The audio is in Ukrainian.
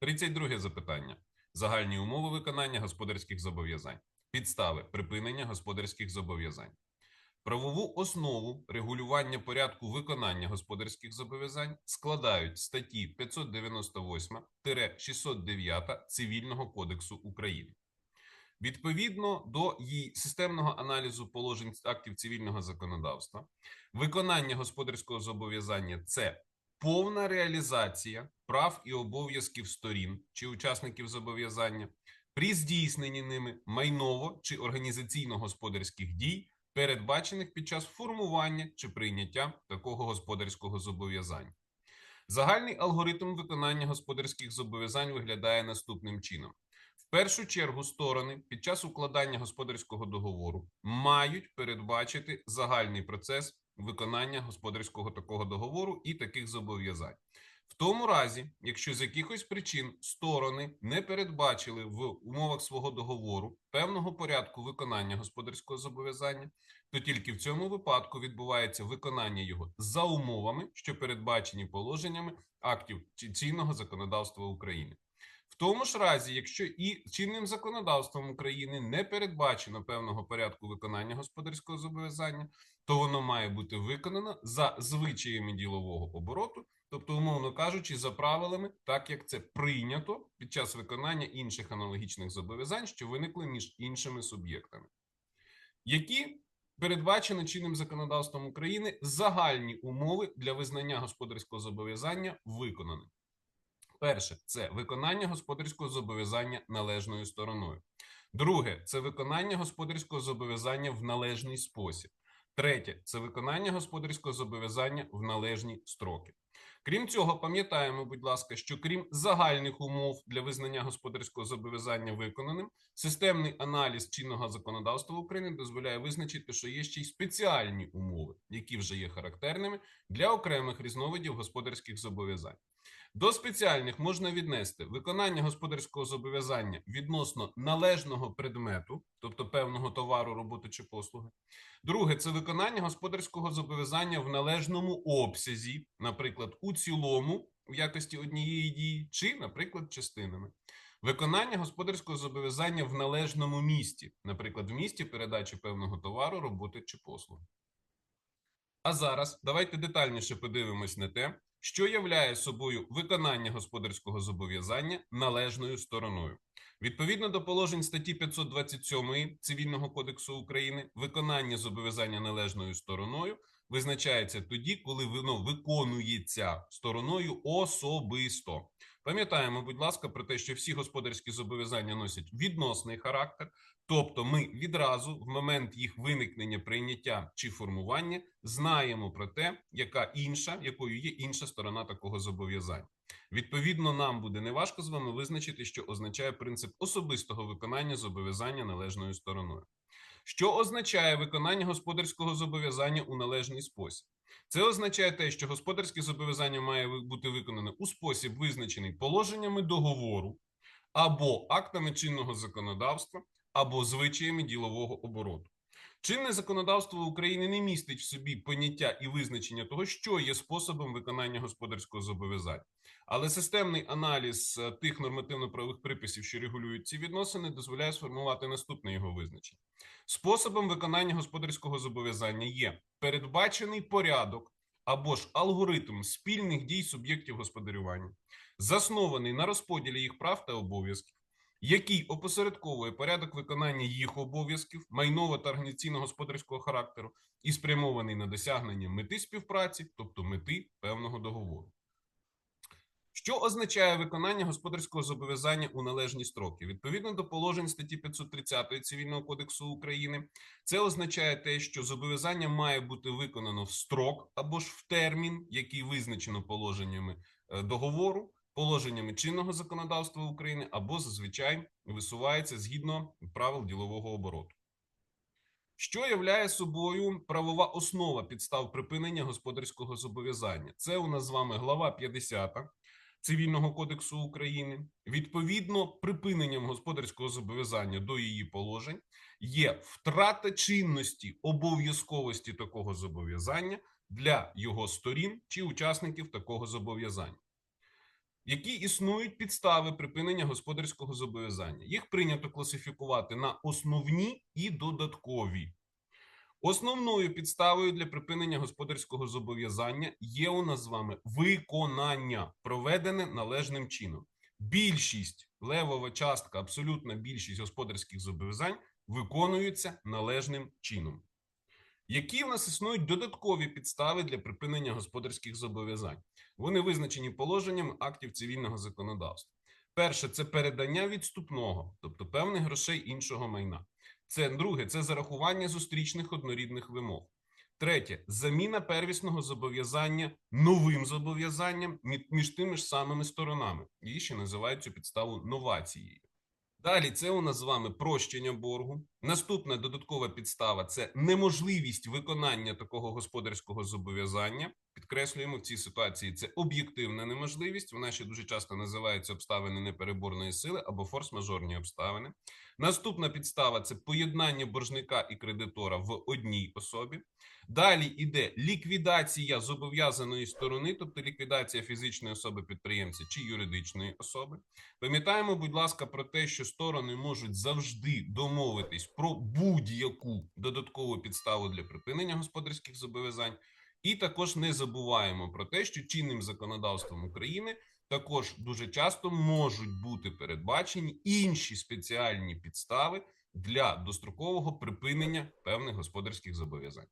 32 запитання. Загальні умови виконання господарських зобов'язань. Підстави припинення господарських зобов'язань. Правову основу регулювання порядку виконання господарських зобов'язань складають статті 598-609 Цивільного кодексу України. Відповідно до її системного аналізу положень актів цивільного законодавства, виконання господарського зобов'язання це повна реалізація прав і обов'язків сторін чи учасників зобов'язання при здійсненні ними майново чи організаційно-господарських дій, передбачених під час формування чи прийняття такого господарського зобов'язання. Загальний алгоритм виконання господарських зобов'язань виглядає наступним чином. В першу чергу сторони під час укладання господарського договору мають передбачити загальний процес виконання господарського такого договору і таких зобов'язань. В тому разі, якщо з якихось причин сторони не передбачили в умовах свого договору певного порядку виконання господарського зобов'язання, то тільки в цьому випадку відбувається виконання його за умовами, що передбачені положеннями актів цінного законодавства України. В тому ж разі, якщо і чинним законодавством України не передбачено певного порядку виконання господарського зобов'язання, то воно має бути виконано за звичаями ділового обороту, умовно кажучи, за правилами, так як це прийнято під час виконання інших аналогічних зобов'язань, що виникли між іншими суб'єктами, які передбачено чинним законодавством України загальні умови для визнання господарського зобов'язання виконаним. Перше це виконання господарського зобов'язання належною стороною. Друге це виконання господарського зобов'язання в належний спосіб. Третє це виконання господарського зобов'язання в належні строки. Крім цього, пам'ятаємо, будь ласка, що крім загальних умов для визнання господарського зобов'язання виконаним, системний аналіз чинного законодавства України дозволяє визначити, що є ще й спеціальні умови, які вже є характерними для окремих різновидів господарських зобов'язань. До спеціальних можна віднести виконання господарського зобов'язання відносно належного предмету, тобто певного товару, роботи чи послуги. Друге це виконання господарського зобов'язання в належному обсязі, наприклад, у цілому в якості однієї дії, чи, наприклад, частинами. Виконання господарського зобов'язання в належному місті, наприклад, в місті передачі певного товару, роботи чи послуги. А зараз давайте детальніше подивимось на те, що являє собою виконання господарського зобов'язання належною стороною. Відповідно до положень статті 527 Цивільного кодексу України, виконання зобов'язання належною стороною визначається тоді, коли воно виконується стороною особисто. Пам'ятаємо, будь ласка, про те, що всі господарські зобов'язання носять відносний характер, тобто ми відразу в момент їх виникнення, прийняття чи формування знаємо про те, яка інша, якою є інша сторона такого зобов'язання. Відповідно, нам буде неважко з вами визначити, що означає принцип особистого виконання зобов'язання належною стороною. Що означає виконання господарського зобов'язання у належний спосіб? Це означає те, що господарське зобов'язання має бути виконане у спосіб, визначений положеннями договору або актами чинного законодавства, або звичаями ділового обороту. Чинне законодавство України не містить в собі поняття і визначення того, що є способом виконання господарського зобов'язання. Але системний аналіз е, тих нормативно-правових приписів, що регулюють ці відносини, дозволяє сформувати наступне його визначення. Способом виконання господарського зобов'язання є передбачений порядок або ж алгоритм спільних дій суб'єктів господарювання, заснований на розподілі їх прав та обов'язків, який опосередковує порядок виконання їх обов'язків майново та організаційно-господарського характеру і спрямований на досягнення мети співпраці, тобто мети певного договору. Що означає виконання господарського зобов'язання у належні строки? Відповідно до положень статті 530 Цивільного кодексу України, це означає те, що зобов'язання має бути виконано в строк або ж в термін, який визначено положеннями е, договору, положеннями чинного законодавства України, або зазвичай висувається згідно правил ділового обороту. Що являє собою правова основа підстав припинення господарського зобов'язання? Це у нас з вами глава 50 Цивільного кодексу України, відповідно, припиненням господарського зобов'язання до її положень є втрата чинності обов'язковості такого зобов'язання для його сторін чи учасників такого зобов'язання. Які існують підстави припинення господарського зобов'язання. Їх прийнято класифікувати на основні і додаткові. Основною підставою для припинення господарського зобов'язання є у нас з вами виконання, проведене належним чином. Більшість левова частка, абсолютна більшість господарських зобов'язань виконуються належним чином. Які в нас існують додаткові підстави для припинення господарських зобов'язань? Вони визначені положенням актів цивільного законодавства. Перше це передання відступного, тобто певних грошей іншого майна. Це друге це зарахування зустрічних однорідних вимог. Третє заміна первісного зобов'язання новим зобов'язанням між тими ж самими сторонами. Її ще називають цю підставу новацією. Далі це у нас з вами прощення боргу. Наступна додаткова підстава це неможливість виконання такого господарського зобов'язання. Підкреслюємо в цій ситуації це об'єктивна неможливість. Вона ще дуже часто називається обставини непереборної сили або форс-мажорні обставини. Наступна підстава це поєднання боржника і кредитора в одній особі. Далі йде ліквідація зобов'язаної сторони, тобто ліквідація фізичної особи підприємця чи юридичної особи. Пам'ятаємо, будь ласка, про те, що сторони можуть завжди домовитись про будь-яку додаткову підставу для припинення господарських зобов'язань. І також не забуваємо про те, що чинним законодавством України також дуже часто можуть бути передбачені інші спеціальні підстави для дострокового припинення певних господарських зобов'язань.